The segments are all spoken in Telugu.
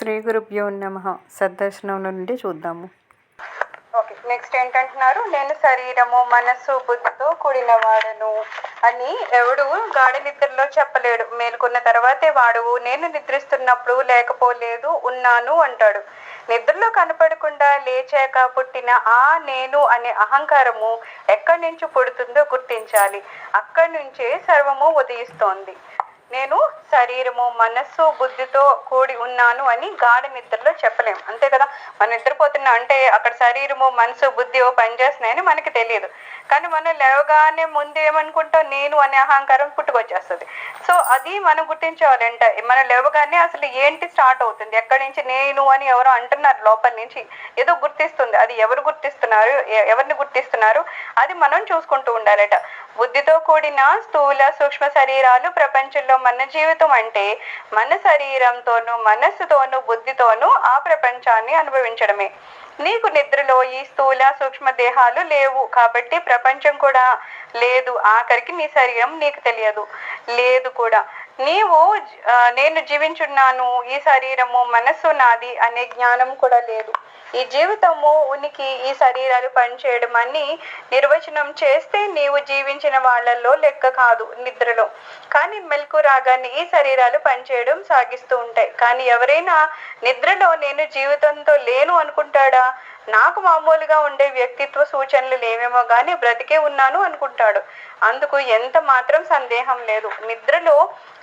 శ్రీ గురుభ్యో నమ. సద్దర్శనం నుండి చూద్దాము. ఓకే నెక్స్ట్ ఏంటంటున్నారు? నేను శరీరము మనస్సు బుద్ధితో కూడిన వాడను అని ఎవడు గాఢ నిద్రలో చెప్పలేడు. మేలుకున్న తర్వాతే వాడు నేను నిద్రిస్తున్నప్పుడు లేకపోలేదు ఉన్నాను అంటాడు. నిద్రలో కనపడకుండా లేచాక పుట్టిన ఆ నేను అనే అహంకారము ఎక్కడి నుంచి పుడుతుందో గుర్తించాలి. అక్కడి నుంచే సర్వము ఉదయిస్తోంది. నేను శరీరము మనస్సు బుద్ధితో కూడి ఉన్నాను అని గాఢ నిద్రలో చెప్పలేం అంతే కదా? మనం నిద్రపోతున్నా అంటే అక్కడ శరీరము మనసు బుద్ధి పనిచేస్తున్నాయని మనకి తెలియదు. కానీ మనం లేవగానే ముందు ఏమనుకుంటాం? నేను అనే అహంకారం పుట్టుకొచ్చేస్తుంది. సో అది మనం గుర్తించాలంటే మనం లేవగానే అసలు ఏంటి స్టార్ట్ అవుతుంది? ఎక్కడి నుంచి నేను అని ఎవరో అంటున్నారు లోపల నుంచి. ఏదో గుర్తిస్తుంది. అది ఎవరు గుర్తిస్తున్నారు? ఎవరిని గుర్తిస్తున్నారు? అది మనం చూసుకుంటూ ఉండాలట. బుద్ధితో కూడిన స్థూల సూక్ష్మ శరీరాలు ప్రపంచంలో మన జీవితం అంటే మన శరీరంతోనూ మనస్సుతోనూ బుద్ధితోనూ ఆ ప్రపంచాన్ని అనుభవించడమే. నీకు నిద్రలో ఈ స్థూల సూక్ష్మ దేహాలు లేవు. కాబట్టి ప్రపంచం కూడా లేదు. ఆఖరికి నీ శరీరం నీకు తెలియదు. లేదు కూడా. నీవు నేను జీవించున్నాను. ఈ శరీరము మనస్సు నాది అనే జ్ఞానం కూడా లేదు. ఈ జీవితము ఉనికి ఈ శరీరాలు పనిచేయడం అని నిర్వచనం చేస్తే నీవు జీవించిన వాళ్ళల్లో లెక్క కాదు నిద్రలో. కానీ మెలకు రాగానే ఈ శరీరాలు పనిచేయడం సాగిస్తూ ఉంటాయి. కానీ ఎవరైనా నిద్రలో నేను జీవితంతో లేను అనుకుంటాడా? నాకు మామూలుగా ఉండే వ్యక్తిత్వ సూచనలు లేవేమో కానీ బ్రతికే ఉన్నాను అనుకుంటాడు. అందుకు ఎంత మాత్రం సందేహం లేదు. నిద్రలో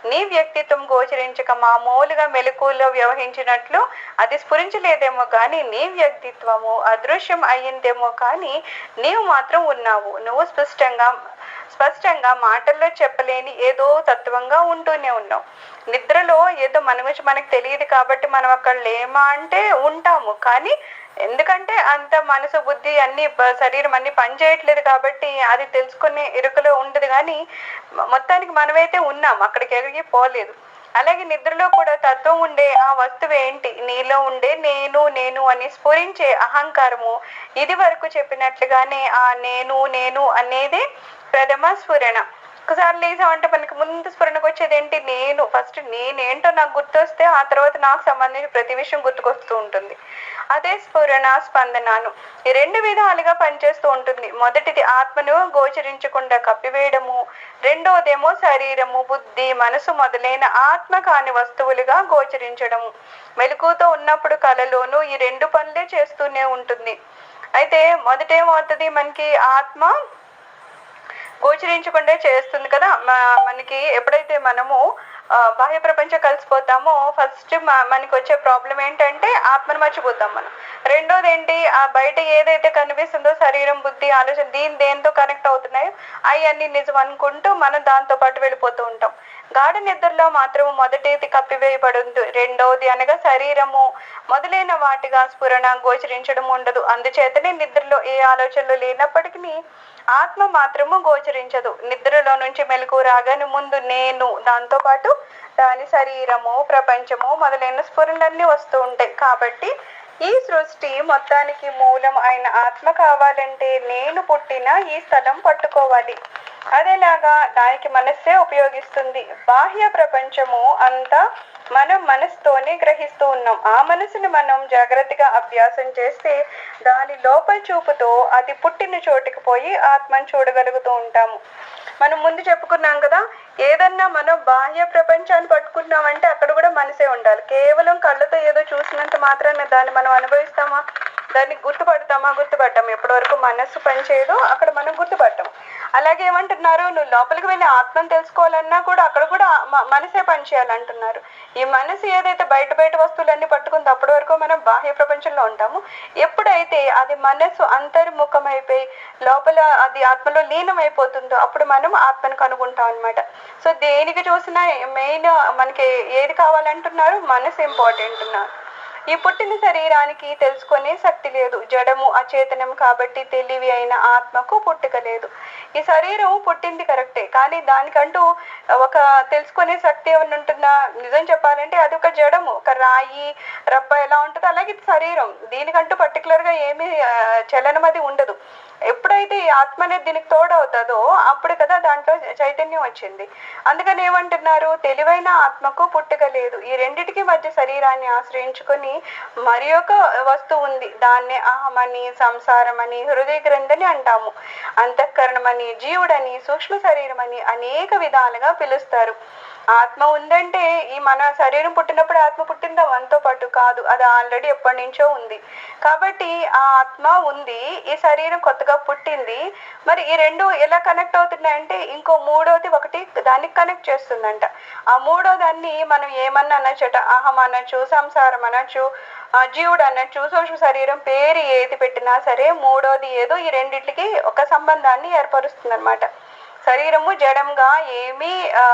నీ వ్యక్తిత్వం గోచరించక మామూలుగా మెలకువలో వ్యవహరించినట్లు అది స్ఫురించలేదేమో కానీ నీ వ్యక్తిత్వము అదృశ్యం అయ్యిందేమో కానీ నీవు మాత్రం ఉన్నావు. నువ్వు స్పష్టంగా స్పష్టంగా మాటల్లో చెప్పలేని ఏదో తత్వంగా ఉంటూనే ఉన్నావు. నిద్రలో ఏదో మన గురించి మనకు తెలియదు కాబట్టి మనం అక్కడ లేమా అంటే ఉంటాము. కానీ ఎందుకంటే అంత మనసు బుద్ధి అన్ని శరీరం అన్ని పనిచేయట్లేదు కాబట్టి అది తెలుసుకునే ఇరుకులో ఉండదు. కానీ మొత్తానికి మనమైతే ఉన్నాం. అక్కడికి ఎక్కడికి పోలేదు. అలాగే నిద్రలో కూడా తత్వం ఉండే ఆ వస్తువు ఏంటి? నీలో ఉండే నేను నేను అని స్ఫురించే అహంకారము. ఇది వరకు చెప్పినట్లుగానే ఆ నేను నేను అనేది ప్రథమ స్ఫురణ. ఒకసారి లేసామంటే మనకి ముందు స్ఫురణకు వచ్చేది ఏంటి? నేను. ఫస్ట్ నేనేంటో నాకు గుర్తొస్తే ఆ తర్వాత నాకు సంబంధించిన ప్రతి విషయం గుర్తుకొస్తూ ఉంటుంది. అదే స్ఫురణ స్పందనాను ఈ రెండు విధాలుగా పనిచేస్తూ ఉంటుంది. మొదటిది ఆత్మను గోచరించకుండా కప్పివేయడము. రెండోదేమో శరీరము బుద్ధి మనసు మొదలైన ఆత్మ కాని వస్తువులుగా గోచరించడము. మెలకుతో ఉన్నప్పుడు కలలోనూ ఈ రెండు పనులే చేస్తూనే ఉంటుంది. అయితే మొదటేమవుతుంది మనకి ఆత్మ గోచరించకుండా చేస్తుంది కదా. మనకి ఎప్పుడైతే మనము బాహ్య ప్రపంచం కలిసిపోతామో ఫస్ట్ మనకి వచ్చే ప్రాబ్లం ఏంటంటే ఆత్మను మర్చిపోతాం మనం. రెండోది ఏంటి ఆ బయట ఏదైతే కనిపిస్తుందో శరీరం బుద్ధి ఆలోచన దీని దేంతో కనెక్ట్ అవుతున్నాయో అవన్నీ నిజం అనుకుంటూ మనం దాంతో పాటు వెళ్ళిపోతూ ఉంటాం. గాఢ నిద్రలో మాత్రం మొదటిది కప్పివేయబడింది రెండవది అనగా శరీరము. మొదలైన వాటిగా స్ఫురణ గోచరించడం ఉండదు. అందుచేతనే నిద్రలో ఏ ఆలోచనలు లేనప్పటికీ ఆత్మ మాత్రము గోచరించదు. నిద్రలో నుంచి మెలకు రాగాను ముందు నేను దాంతో పాటు దాని శరీరము ప్రపంచము మొదలైన స్ఫురణలన్నీ వస్తూ ఉంటాయి. కాబట్టి ఈ సృష్టి మొత్తానికి మూలం అయిన ఆత్మ కావాలంటే నేను పుట్టిన ఈ స్థలం పట్టుకోవాలి. అదేలాగా దానికి మనస్సే ఉపయోగిస్తుంది. బాహ్య ప్రపంచము అంతా మనం మనసుతోనే గ్రహిస్తూ ఉన్నాం. ఆ మనసుని మనం జాగ్రత్తగా అభ్యాసం చేస్తే దాని లోపల చూపుతో అది పుట్టిన చోటికి పోయి ఆత్మను చూడగలుగుతూ ఉంటాము. మనం ముందు చెప్పుకున్నాం కదా ఏదన్నా మనం బాహ్య ప్రపంచాన్ని పట్టుకున్నామంటే అక్కడ కూడా మనసే ఉండాలి. కేవలం కళ్ళతో ఏదో చూసినంత మాత్రమే దాన్ని మనం అనుభవిస్తామా? దాన్ని గుర్తుపడతామా? గుర్తుపట్టాం ఎప్పటి వరకు మనస్సు పనిచేయదో అక్కడ మనం గుర్తుపట్టాం అలాగే ఏమంటున్నారు? నువ్వు లోపలికి వెళ్ళి ఆత్మను తెలుసుకోవాలన్నా కూడా అక్కడ కూడా మనసే పనిచేయాలంటున్నారు ఈ మనసు ఏదైతే బయట బయట వస్తువులన్నీ పట్టుకుందో అప్పటి వరకు మనం బాహ్య ప్రపంచంలో ఉంటాము. ఎప్పుడైతే అది మనసు అంతర్ముఖమైపోయి లోపల అది ఆత్మలో లీనం అయిపోతుందో అప్పుడు మనం ఆత్మను కనుగొంటాం అనమాట సో దేనికి చూసినా మెయిన్ మనకి ఏది కావాలంటున్నారు? మనసు ఇంపార్టెంట్ ఉన్నారు ఈ పుట్టిన శరీరానికి తెలుసుకునే శక్తి లేదు. జడము అచేతనం కాబట్టి తెలివి అయిన ఆత్మకు పుట్టుక లేదు. ఈ శరీరం పుట్టింది కరెక్టే. కానీ దానికంటూ ఒక తెలుసుకునే శక్తి ఏమైనా ఉంటుందా? నిజం చెప్పాలంటే అది ఒక జడము. ఒక రాయి రప్ప ఎలా ఉంటుందో అలాగే ఇది శరీరం. దీనికంటూ particular గా ఏమీ చలనం అది ఉండదు. ఎప్పుడైతే ఈ ఆత్మ అనేది దీనికి తోడవుతుందో అప్పుడు కదా దాంట్లో చైతన్యం వచ్చింది. అందుకని ఏమంటున్నారు? తెలివైన ఆత్మకు పుట్టుక లేదు. ఈ రెండిటికి మధ్య శరీరాన్ని ఆశ్రయించుకొని మరి ఒక వస్తువు ఉంది. దాన్నే అహమని సంసారమని హృదయ గ్రంథని అంటాము. అంతఃకరణమని జీవుడని సూక్ష్మ శరీరం అని అనేక విధాలుగా పిలుస్తారు. ఆత్మ ఉందంటే ఈ మన శరీరం పుట్టినప్పుడు ఆత్మ పుట్టిందా మనతో పాటు కాదు. అది ఆల్రెడీ ఎప్పటి నుంచో ఉంది. కాబట్టి ఆ ఆత్మ ఉంది ఈ శరీరం కొత్తగా పుట్టింది. మరి ఈ రెండు ఎలా కనెక్ట్ అవుతున్నాయంటే ఇంకో మూడోది ఒకటి దానికి కనెక్ట్ చేస్తుందంట. ఆ మూడో దాన్ని మనం ఏమన్నా అనొచ్చట అహం అనొచ్చు సంసారం అనొచ్చు జీవుడు అన్నట్టు సూక్ష్మ శరీరం పేరు ఏది పెట్టినా సరే మూడోది ఏదో ఈ రెండింటికి ఒక సంబంధాన్ని ఏర్పరుస్తుంది శరీరము జడంగా ఏమీ ఆ,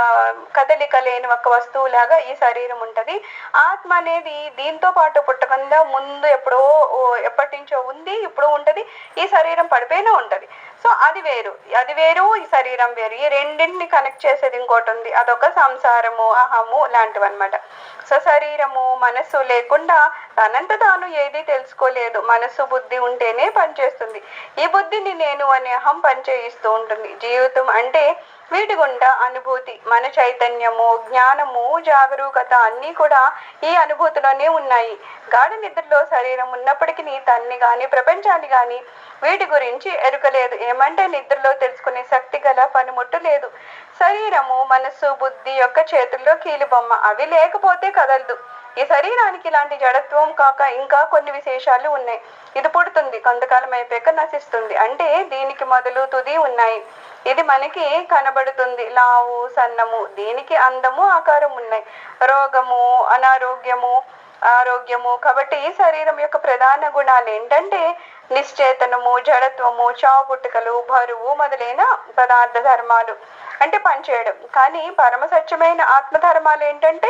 కదలిక లేని ఒక వస్తువులాగా ఈ శరీరం ఉంటది. ఆత్మ అనేది దీంతో పాటు పుట్టకుండా ముందు ఎప్పుడో ఓ, ఎప్పటి నుంచో ఉంది ఇప్పుడు ఉంటది. ఈ శరీరం పడిపోయినా ఉంటది. సో అది వేరు. అది వేరు ఈ శరీరం వేరు. ఈ రెండింటిని కనెక్ట్ చేసేది ఇంకోటి ఉంది. అదొక సంసారము అహము లాంటివి అనమాట సో శరీరము మనస్సు లేకుండా తనంత తాను ఏది తెలుసుకోలేదు. మనస్సు బుద్ధి ఉంటేనే పనిచేస్తుంది. ఈ బుద్ధిని నేను అనే అహం పనిచేయిస్తూ ఉంటుంది. జీవితం అంటే వీటి గుండా అనుభూతి మన చైతన్యము జ్ఞానము జాగరూకత అన్నీ కూడా ఈ అనుభూతిలోనే ఉన్నాయి. గాఢ నిద్రలో శరీరం ఉన్నప్పటికీ తన్ని కానీ ప్రపంచాన్ని కానీ వీటి గురించి ఎరుకలేదు. ఏమంటే నిద్రలో తెలుసుకునే శక్తి గల పనిముట్టు లేదు. శరీరము మనస్సు బుద్ధి యొక్క చేతుల్లో కీలుబొమ్మ. అవి లేకపోతే కదలదు. ఈ శరీరానికి ఇలాంటి జడత్వం కాక ఇంకా కొన్ని విశేషాలు ఉన్నాయి. ఇది పుడుతుంది కొంతకాలం అయిపోయాక నశిస్తుంది. అంటే దీనికి మొదలు తుది ఉన్నాయి. ఇది మనకి కనబడుతుంది లావు సన్నము. దీనికి అందము ఆకారం ఉన్నాయి. రోగము అనారోగ్యము ఆరోగ్యము. కాబట్టి ఈ శరీరం యొక్క ప్రధాన గుణాలు ఏంటంటే నిశ్చేతనము జడత్వము చావు పుట్టుకలు బరువు మొదలైన పదార్థ ధర్మాలు అంటే పనిచేయడం కానీ పరమ సత్యమైన ఆత్మధర్మాలు ఏంటంటే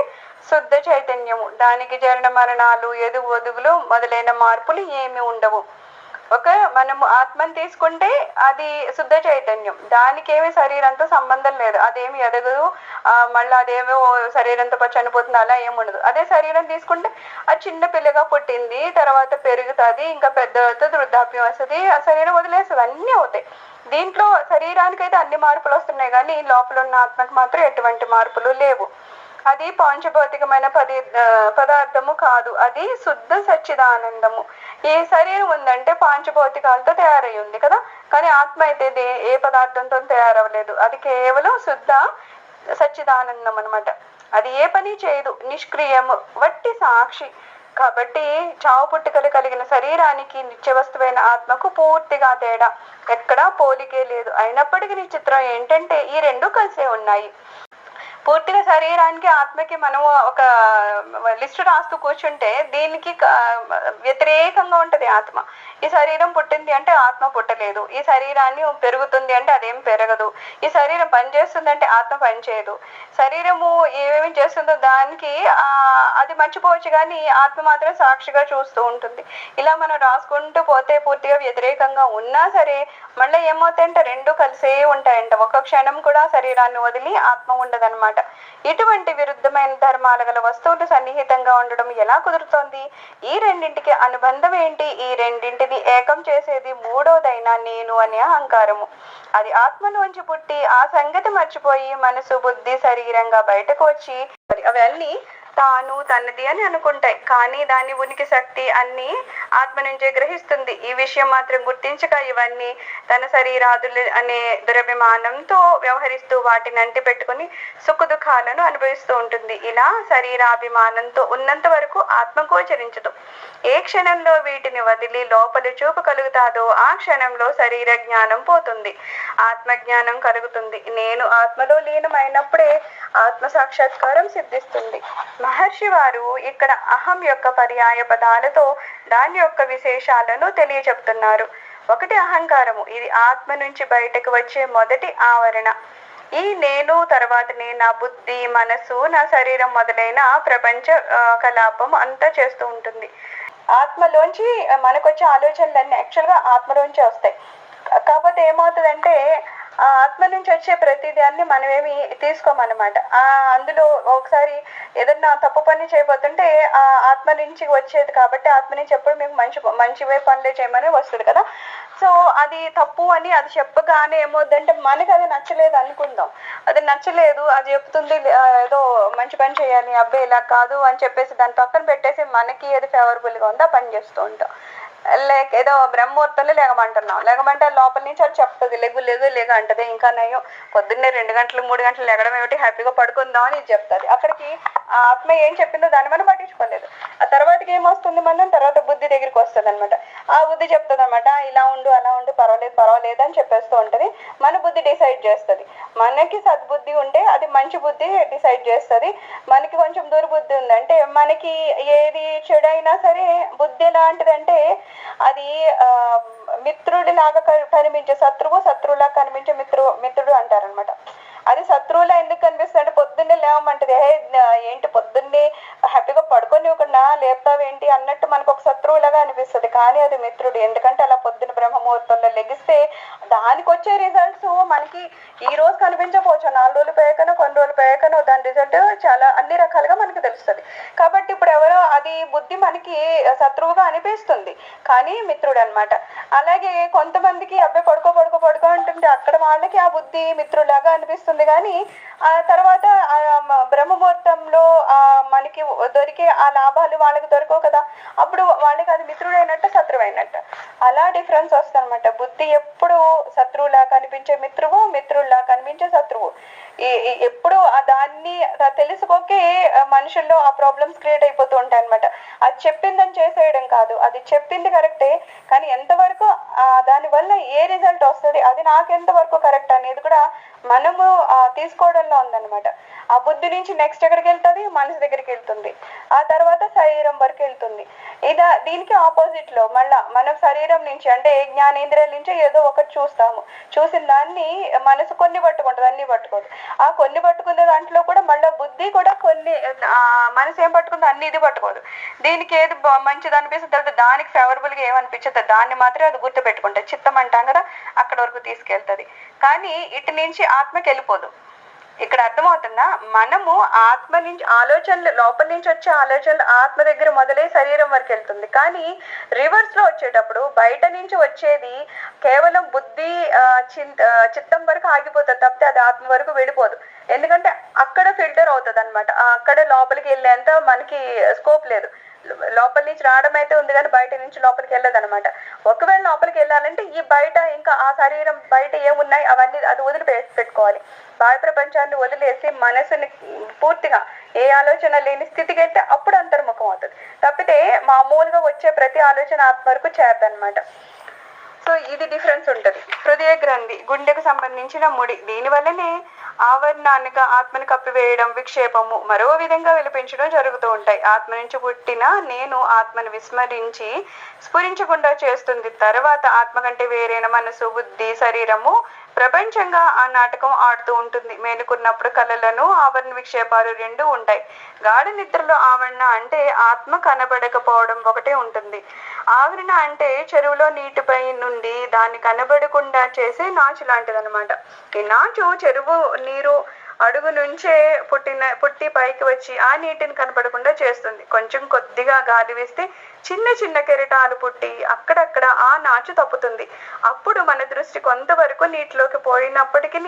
శుద్ధ చైతన్యము. దానికి జరణ మరణాలు ఎదు ఒదుగులు మొదలైన మార్పులు ఏమి ఉండవు. ఒక మనము ఆత్మని తీసుకుంటే అది శుద్ధ చైతన్యం. దానికేమి శరీరంతో సంబంధం లేదు. అదేమి ఎదగదు. మళ్ళీ అదేమో శరీరంతో చనిపోతుంది అలా ఏమి ఉండదు. అదే శరీరం తీసుకుంటే ఆ చిన్న పిల్లగా పుట్టింది తర్వాత పెరుగుతుంది ఇంకా పెద్ద అవుతుంది వృద్ధాప్యం వస్తుంది ఆ శరీరం వదిలేస్తుంది అన్నీ అవుతాయి. దీంట్లో శరీరానికైతే అన్ని మార్పులు వస్తున్నాయి కానీ లోపల ఉన్న ఆత్మకు మాత్రం ఎటువంటి మార్పులు లేవు. అది పాంచభౌతికమైన పది పదార్థము కాదు. అది శుద్ధ సచ్చిదానందము. ఈ శరీరం ఉందంటే పాంచభౌతికాలతో తయారై ఉంది కదా? కానీ ఆత్మ అయితే దే- ఏ పదార్థంతో తయారవ్వలేదు. అది కేవలం శుద్ధ సచ్చిదానందం అన్నమాట అది ఏ పని చేయదు. నిష్క్రియము వట్టి సాక్షి. కాబట్టి చావు పుట్టుకలు కలిగిన శరీరానికి నిత్య వస్తువైన ఆత్మకు పూర్తిగా తేడా. ఎక్కడా పోలికే లేదు. అయినప్పటికీ నీ చిత్రం ఏంటంటే ఈ రెండు కలిసే ఉన్నాయి. పూర్తిగా శరీరానికి ఆత్మకి మనం ఒక లిస్ట్ రాస్తూ కూర్చుంటే దీనికి వ్యతిరేకంగా ఉంటది ఆత్మ. ఈ శరీరం పుట్టింది అంటే ఆత్మ పుట్టలేదు. ఈ శరీరాన్ని పెరుగుతుంది అంటే అదేం పెరగదు. ఈ శరీరం పనిచేస్తుంది అంటే ఆత్మ పనిచేయదు శరీరము ఏమేమి చేస్తుందో దానికి ఆ అది మర్చిపోవచ్చు కానీ ఆత్మ మాత్రం సాక్షిగా చూస్తూ ఉంటుంది. ఇలా మనం రాసుకుంటూ పోతే పూర్తిగా వ్యతిరేకంగా ఉన్నా సరే మళ్ళీ ఏమవుతాయంటే రెండు కలిసే ఉంటాయంట. ఒక క్షణం కూడా శరీరాన్ని వదిలి ఆత్మ ఉండదన్నమాట. ఇటువంటి విరుద్ధమైన ధర్మాలు గల వస్తువులు సన్నిహితంగా ఉండడం ఎలా కుదురుతోంది? ఈ రెండింటికి అనుబంధం ఏంటి? ఈ రెండింటిని ఏకం చేసేది మూడోదైన నేను అనే అహంకారము. అది ఆత్మలోంచి పుట్టి ఆ సంగతి మర్చిపోయి మనసు బుద్ధి శరీరంగా బయటకు వచ్చి అవన్నీ తాను తనది అని అనుకుంటాయి. కానీ దాని ఉనికి శక్తి అన్ని ఆత్మ నుంచే గ్రహిస్తుంది. ఈ విషయం మాత్రం గుర్తించక ఇవన్నీ తన శరీరాదులు అనే దురభిమానంతో వ్యవహరిస్తూ వాటిని అంటి పెట్టుకుని సుఖ దుఃఖాలను అనుభవిస్తూ ఉంటుంది. ఇలా శరీరాభిమానంతో ఉన్నంత వరకు ఆత్మ గోచరించదు. ఏ క్షణంలో వీటిని వదిలి లోపలి చూపు కలుగుతాదో ఆ క్షణంలో శరీర జ్ఞానం పోతుంది. ఆత్మ జ్ఞానం కలుగుతుంది. నేను ఆత్మలో లీనమైనప్పుడే ఆత్మ సాక్షాత్కారం సిద్ధిస్తుంది. మహర్షి వారు ఇక్కడ అహం యొక్క పర్యాయ పదాలతో దాని యొక్క విశేషాలను తెలియచెప్తున్నారు. ఒకటి అహంకారము ఇది ఆత్మ నుంచి బయటకు వచ్చే మొదటి ఆవరణ. ఈ నేను తర్వాతనే నా బుద్ధి మనసు నా శరీరం మొదలైన ప్రపంచ కలాపం అంతా చేస్తూ ఉంటుంది. ఆత్మలోంచి మనకు వచ్చే ఆలోచనలన్నీ యాక్చువల్గా ఆత్మలోంచి వస్తాయి. కాకపోతే ఏమవుతుందంటే ఆ ఆత్మ నుంచి వచ్చే ప్రతిదాన్ని మనమేమి తీసుకోమన్నమాట. ఆ అందులో ఒకసారి ఏదన్నా తప్పు పని చేయబోతుంటే ఆ ఆత్మ నుంచి వచ్చేది కాబట్టి ఆత్మ నుంచి ఎప్పుడు మీకు మంచి మంచివే పనులే చేయమని వస్తుంది కదా. సో అది తప్పు అని అది చెప్పగానే ఏమవుద్దంటే మనకి అది నచ్చలేదు అనుకుందాం. అది నచ్చలేదు అది చెప్తుంది ఏదో మంచి పని చేయాలి అబ్బాయి ఇలా కాదు అని చెప్పేసి దాని పక్కన పెట్టేసి మనకి ఏది ఫేవరబుల్గా ఉందో? ఆ పని చేస్తూ ఉంటాం. లేక ఏదో బ్రహ్మముహూర్తంలో లేగమంటున్నాం. లేకమంటే లోపల నుంచి అది చెప్తుంది. లెగు లెగు లేగ అంటది. ఇంకా నయం. పొద్దున్నే రెండు గంటలు మూడు గంటలు లెగడం ఏమిటి? హ్యాపీగా పడుకుందాం అని ఇది చెప్తుంది. అక్కడికి ఆ ఆత్మ ఏం చెప్పిందో దాన్ని మనం పట్టించుకోలేదు. ఆ తర్వాతకి ఏమొస్తుంది మనం తర్వాత బుద్ధి దగ్గరికి వస్తుంది అనమాట ఆ బుద్ధి చెప్తుంది అనమాట ఇలా ఉండు అలా ఉండు పర్వాలేదు పర్వాలేదు అని చెప్పేస్తూ ఉంటది. మన బుద్ధి డిసైడ్ చేస్తుంది. మనకి సద్బుద్ధి ఉంటే అది మంచి బుద్ధి డిసైడ్ చేస్తుంది. మనకి కొంచెం దుర్బుద్ధి ఉందంటే మనకి ఏది చెడైనా సరే బుద్ధి ఎలాంటిదంటే అది ఆ, మిత్రుడిలాగా కనిపించే శత్రువు శత్రువులా కనిపించే మిత్రు మిత్రుడు అంటారనమాట అది శత్రువులా ఎందుకు కనిపిస్తుంది పొద్దున్నే లేవమంటది. హే ఏంటి పొద్దున్నే హ్యాపీగా పడుకోనివ్వకుండా లేపుతావేంటి అన్నట్టు మనకు ఒక శత్రువులాగా అనిపిస్తుంది. కానీ అది మిత్రుడు. ఎందుకంటే అలా పొద్దున బ్రహ్మముహూర్తంలో లెగిస్తే దానికి వచ్చే రిజల్ట్స్ మనకి ఈ రోజు కనిపించకపోవచ్చు. నాలుగు రోజులు పోయాకనో కొన్ని రోజులు పోయాకనో దాని రిజల్ట్ చాలా అన్ని రకాలుగా మనకి తెలుస్తుంది. కాబట్టి ఇప్పుడు ఎవరో అది బుద్ధి మనకి శత్రువుగా అనిపిస్తుంది. కానీ మిత్రుడు అన్నమాట. అలాగే కొంతమందికి అబ్బాయి పడుకో పడుకో పడుకో అంటుంటే అక్కడ వాళ్ళకి ఆ బుద్ధి మిత్రులాగా అనిపిస్తుంది. కానీ ఆ తర్వాత బ్రహ్మముహూర్తంలో ఆ మనకి దొరికే ఆ లాభాలు వాళ్ళకి దొరకవు కదా. అప్పుడు వాళ్ళకి అది మిత్రుడైనట్టు శత్రువు అయినట్టు అలా డిఫరెన్స్ వస్తుందన్నమాట. బుద్ధి ఎప్పుడు శత్రువులా కనిపించే మిత్రువు మిత్రుల్లా కనిపించే శత్రువు. ఎప్పుడు ఆ దాన్ని తెలుసుకోకే మనుషుల్లో ఆ ప్రాబ్లమ్స్ క్రియేట్ అయిపోతూ ఉంటాయి అనమాట అది చెప్పిందని చేసేయడం కాదు. అది చెప్పింది కరెక్టే కానీ ఎంతవరకు దాని వల్ల ఏ రిజల్ట్ వస్తుంది అది నాకు ఎంతవరకు కరెక్ట్ అనేది కూడా మనము తీసుకోవడంలో ఉందన్నమాట. ఆ బుద్ధి నుంచి నెక్స్ట్ ఎక్కడికి వెళ్తుంది? మనసు దగ్గరికి వెళ్తుంది. ఆ తర్వాత శరీరం వరకు వెళ్తుంది. ఇదా దీనికి ఆపోజిట్లో మళ్ళా మనం శరీరం నుంచి అంటే జ్ఞానేంద్రియాల నుంచి ఏదో ఒకటి చూస్తాము. చూసిన దాన్ని మనసు కొన్ని పట్టుకుంటుంది అన్ని పట్టుకోదు. ఆ కొన్ని పట్టుకున్న దాంట్లో కూడా మళ్ళీ బుద్ధి కూడా కొన్ని మనసు ఏం పట్టుకుందో అన్ని ఇది పట్టుకోదు. దీనికి ఏది మంచిది అనిపిస్తుంది? తర్వాత దానికి ఫేవరబుల్గా ఏమనిపించదు? దాన్ని మాత్రమే అది గుర్తు పెట్టుకుంటుంది చిత్తం అంటాం కదా అక్కడ వరకు తీసుకెళ్తుంది. కానీ ఇటు నుంచి ఆత్మకి వెళ్ళిపోదు. ఇక్కడ అర్థమవుతుందా? మనము ఆత్మ నుంచి ఆలోచనలు లోపల నుంచి వచ్చే ఆలోచనలు ఆత్మ దగ్గర మొదలై శరీరం వరకు వెళ్తుంది. కానీ రివర్స్లో వచ్చేటప్పుడు బయట నుంచి వచ్చేది కేవలం బుద్ధి చింత చిత్తం వరకు ఆగిపోతుంది తప్పితే అది ఆత్మ వరకు వెళ్ళిపోదు. ఎందుకంటే అక్కడ ఫిల్టర్ అవుతుంది అనమాట అక్కడ లోపలికి వెళ్ళేంత మనకి స్కోప్ లేదు. లోపల నుంచి రావడం అయితే ఉంది కానీ బయట నుంచి లోపలికి వెళ్ళదు అనమాట ఒకవేళ లోపలికి వెళ్ళాలంటే ఈ బయట ఇంకా ఆ శరీరం బయట ఏమున్నాయి అవన్నీ అది వదిలి పెట్టుకోవాలి. బాహ్య ప్రపంచాన్ని వదిలేసి మనసుని పూర్తిగా ఏ ఆలోచన లేని స్థితికి వెళ్తే అప్పుడు అంతర్ముఖం అవుతుంది. తప్పితే మామూలుగా వచ్చే ప్రతి ఆలోచన ఆత్మ వరకు చేరదనమాట సో ఇది డిఫరెన్స్ ఉంటుంది. హృదయ గ్రంథి గుండెకు సంబంధించిన ముడి. దీని వల్లనే ఆవరణాన్నిగా ఆత్మని కప్పివేయడం విక్షేపము మరో విధంగా విలిపించడం జరుగుతూ ఉంటాయి. ఆత్మ నుంచి పుట్టిన నేను ఆత్మను విస్మరించి స్ఫురించకుండా చేస్తుంది. తర్వాత ఆత్మ కంటే వేరైన మనసు బుద్ధి శరీరము ప్రపంచంగా ఆ నాటకం ఆడుతూ ఉంటుంది. మేలుకున్నప్పుడు కళలను ఆవరణ విక్షేపాలు రెండు ఉంటాయి. గాఢ నిద్రలో ఆవరణ అంటే ఆత్మ కనబడకపోవడం ఒకటే ఉంటుంది. ఆవరణ అంటే చెరువులో నీటిపై నుండి దాన్ని కనబడకుండా చేసే నాచు లాంటిదన్నమాట. ఈ నాచు చెరువు నీరు అడుగు నుంచే పుట్టిన పుట్టి పైకి వచ్చి ఆ నీటిని కనపడకుండా చేస్తుంది. కొంచెం కొద్దిగా గాలి వేస్తే చిన్న చిన్న కెరటాలు పుట్టి అక్కడక్కడ ఆ నాచు తప్పుతుంది. అప్పుడు మన దృష్టి కొంతవరకు నీటిలోకి పోయినప్పటికీ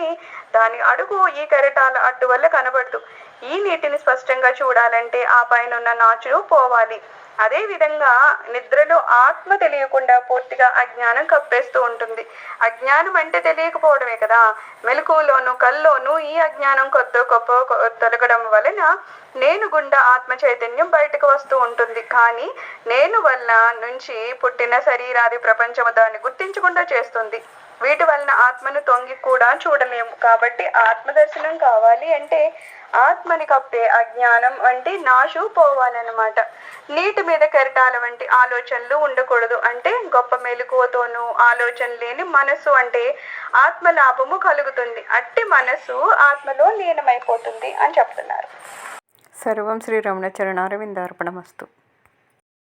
దాని అడుగు ఈ కెరటాల అడ్డు వల్ల కనబడదు. ఈ నీటిని స్పష్టంగా చూడాలంటే ఆ పైన ఉన్న నాచు పోవాలి. అదే విధంగా నిద్రలో ఆత్మ తెలియకుండా పూర్తిగా అజ్ఞానం కప్పేస్తూ ఉంటుంది. అజ్ఞానం అంటే తెలియకపోవడమే కదా. మెలకులోను కల్లోను ఈ అజ్ఞానం కొద్ది గొప్ప తొలగడం వలన నేను గుండా ఆత్మ చైతన్యం బయటకు వస్తూ ఉంటుంది. కానీ నేను వల్ల నుంచి పుట్టిన శరీరాది ప్రపంచము దాన్ని గుర్తించకుండా చేస్తుంది. వీటి వలన ఆత్మను తొంగి కూడా చూడలేము. కాబట్టి ఆత్మ దర్శనం కావాలి అంటే ఆత్మని కప్పే అజ్ఞానం వంటి నాశు పోవాలన్నమాట. నీటి మీద కెరటాల వంటి ఆలోచనలు ఉండకూడదు. అంటే గొప్ప మెలకువతోనూ ఆలోచన లేని మనసు అంటే ఆత్మ లాభము కలుగుతుంది. అట్టి మనసు ఆత్మలో లీనమైపోతుంది అని చెప్తున్నారు. సర్వం శ్రీ రమణ చరణారవిందార్పణమస్తు.